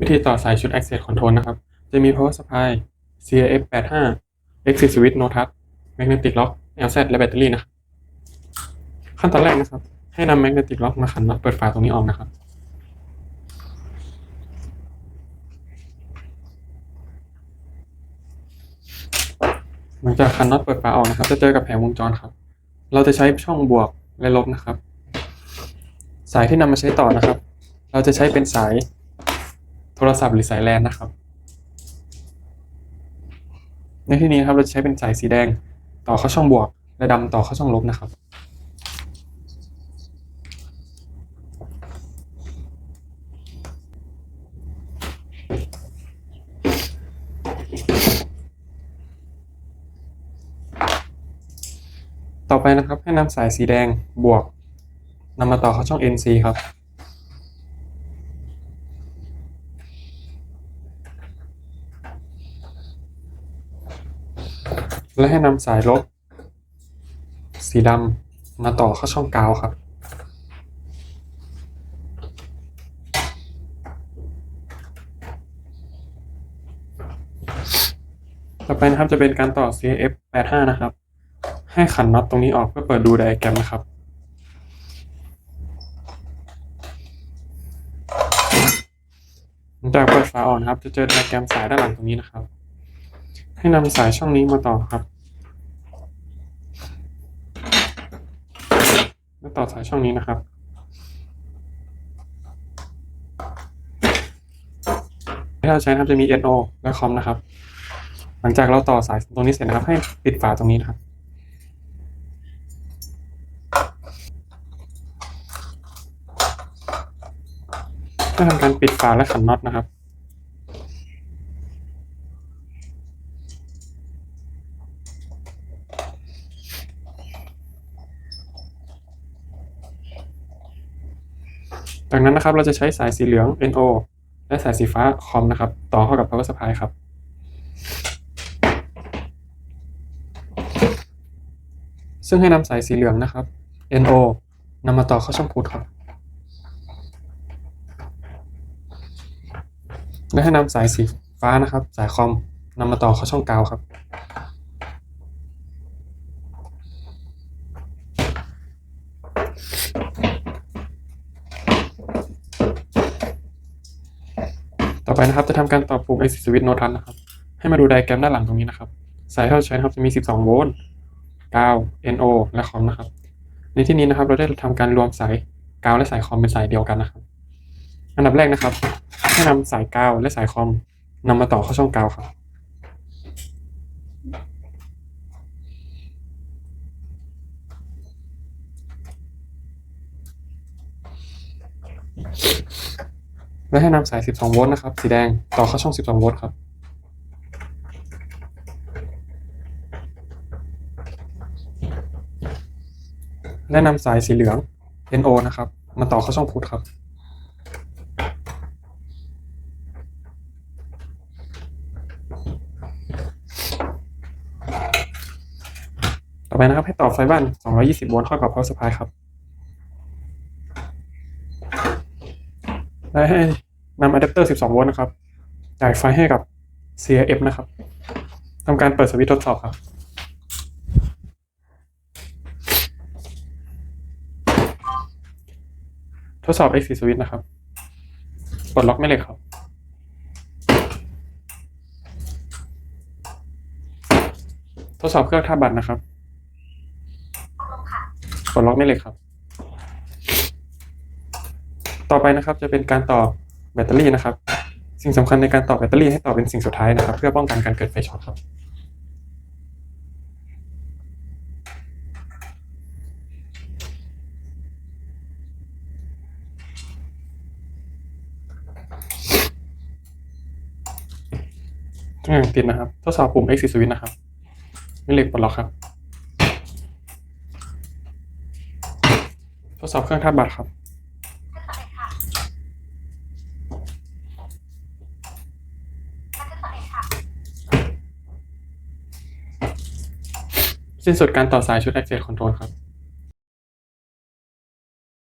วิธีต่อสายชุด Access Control นะครับ จะมี Power Supply CAF 85 Exit Switch No Touch Magnetic Lock LZ และแบตเตอรี่นะ ขั้นตอนแรกนะครับ ให้นำ Magnetic Lock มาขันน็อตเปิดฝาตรงนี้ออกนะครับ หลังจากขันน็อตเปิดฝาออกนะครับ จะเจอกับแผงวงจรครับ เราจะใช้ช่องบวกและลบนะครับ สายที่นำมาใช้ต่อนะครับ เราจะใช้เป็นสาย โทรศัพท์หรือสายแลนนะครับ ในที่นี้ครับเราจะใช้เป็นสายสีแดงต่อเข้าช่องบวก และดำต่อเข้าช่องลบนะครับ ต่อไปนะครับให้นำสายสีแดงบวกนำมาต่อเข้าช่อง NC ครับ และให้นำสายลบ สีดำมาต่อเข้าช่องกาวครับ ต่อไปนะครับจะเป็นการต่อ CF 85นะครับ ให้ขันน็อตตรงนี้ออกเพื่อเปิดดูไดอะแกรมนะครับจากเปิดฝาออกนะครับ จะเจอไดอะแกรมสายด้านหลังตรงนี้นะครับ ให้นำสายช่องนี้มาต่อครับ แล้วต่อสายช่องนี้นะครับ ที่เราใช้นะครับจะมี NO และ COM นะครับ หลังจากเราต่อสายตรงนี้เสร็จนะครับ ให้ปิดฝาตรงนี้นะครับเพื่อทำการปิดฝาและขันน็อตนะครับ จากนั้นนะครับเราจะใช้สายสีเหลือง NO และสายสีฟ้า COM นะครับ ต่อเข้ากับ power supply ครับ ซึ่งให้นำสายสีเหลืองนะครับ NO นำมาต่อเข้าช่องพุทครับ และให้นำสายสีฟ้านะครับ สายคอมนำมาต่อเข้าช่องกาวครับ อไปนะครับจะทำการต่อปลูก exit switch no touch นะครับ ให้มาดูไดแกรมด้านหลังตรงนี้นะครับ สายที่เราใช้นะครับจะมี 12 โวลต์กาว NO และคอมนะครับ ในที่นี้นะครับเราได้ทำการรวมสายกาวและสายคอมเป็นสายเดียวกันนะครับ อันดับแรกนะครับ ให้นำสายกาวและสายคอมนำมาต่อเข้าช่องกาวครับ และให้นำสาย 12 โวลต์นะครับ สีแดงต่อเข้าช่อง 12 โวลต์ครับ และนำสายสีเหลือง NO นะครับ มาต่อเข้าช่องพุทครับ ต่อไปนะครับให้ต่อไฟบ้าน 220 โวลต์เข้ากับ power supply ครับ และให้นำอะแดปเตอร์ 12 โวลต์นะครับ จ่ายไฟให้กับ CRF นะครับทำการเปิดสวิตช์ทดสอบครับทดสอบ exit switch นะครับปลดล็อกแม่เหล็กครับ ทดสอบเครื่องท่าบัตรนะครับปลดล็อกแม่เหล็กครับ ต่อไปนะครับจะเป็นการต่อแบตเตอรี่นะครับ สิ่งสำคัญในการต่อแบตเตอรี่ให้ต่อเป็นสิ่งสุดท้ายนะครับ เพื่อป้องกันการเกิดไฟช็อตครับทุกอย่างติดนะครับ ทดสอบปุ่ม exit switch นะครับแม่เหล็กปลดล็อกครับ ทดสอบเครื่องท่าบัตรครับ สิ้นสุดการต่อสายชุด Access Control ครับ